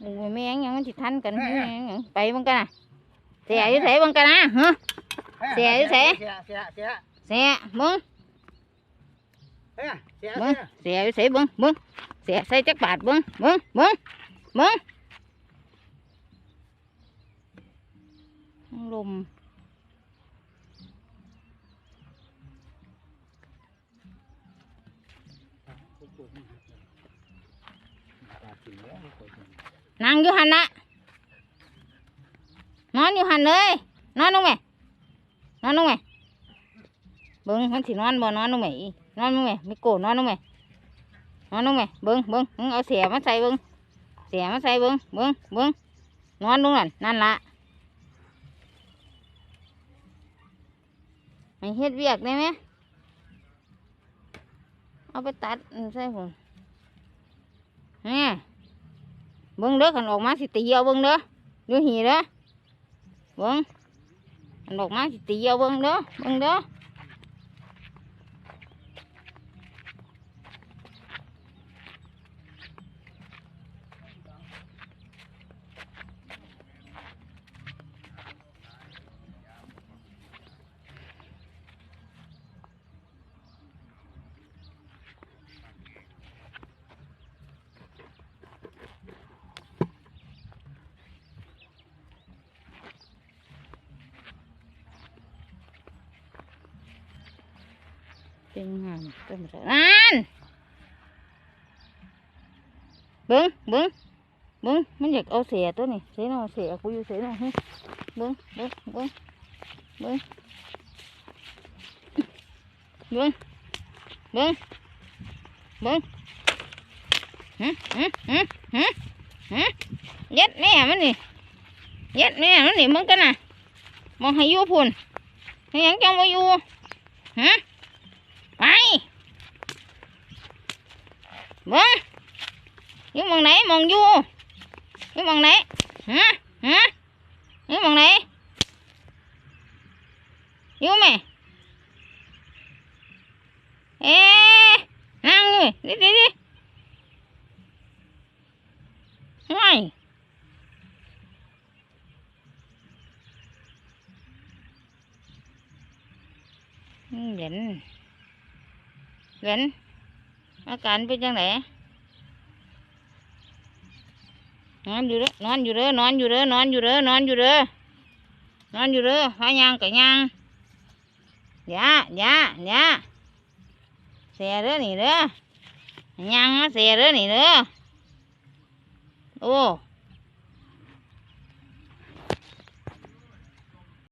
โอ้ยแม่งยังมันสิทันกันแม่งหยังไปบังกันนะเสียอยู่ไสบังกันนะฮะเสียอยู่ไสเสียเสียเสียเสียมึงเฮ้ยเสียมึงเสียเสียอยู่ไสเบิ่งเบิ่งเสียใส่จักบาทเบิ่งเบิ่งเบิ่งเบิ่งลม นั่งอยู่หันนะนอนอยู่หันเลยนอนลงไหมนอนลงไหมเบิ้งมันสินอนบ่นอนลงไหมอีนอนลงไหมไม่โกรธนอนลงไหมนอนลงไหมเบิ้งเบิ้งมึงเอาเสียมาใส่เบิ้งเสียมาใส่เบิ้งเบิ้งเบิ้งนอนลงนั่นนั่นละให้เฮ็ดเวียกได้ไหมเอาไปตัดอันใส่ผมนี่ เบิ้งเด้อขันออกมาสิตีเอาเบิ้งเด้อดูหีเด้อเบิ้งขันออกมาสิตีเอาเบิ้งเด้อเบิ้งเด้อ เป็นงานเป็นไรนั่นเบิ้งเบิ้งเบิ้งมันอยากเอาเสียตัวนี่เสียเอเสียกูอยู่เสียเอาเฮ้ยเบิ้งเบิ้งเบิ้งเบิ้งเบิ้งเบิ้งเบิ้งฮึฮึฮึฮึฮึยัดแม่มันนี่ยัดแม่มันนี่มึงกันน่ะมองให้ยู่พุ่นให้ยังจังมาอยู่ฮะ ไปเบิ้งอยู่หมองไหนหมองอยู่อยู่หมอ งไหนฮะฮะอยู่หมองไหนอยู่ไหมเอ๊ะนั่งอยู่ดิดิดิง่ายอืมเห็นเห็นอาการเป็นจังไหนนอนอยู่เด้อนอนอยู่เด้อนอนอยู่เด้อนอนอยู่เด้อนอนอยู่เด้อนอนอยู่เด้อหายางกับยางอย่าอย่าอย่าเสียเด้อนี่เด้อยางเสียเด้อนี่เด้อโอ้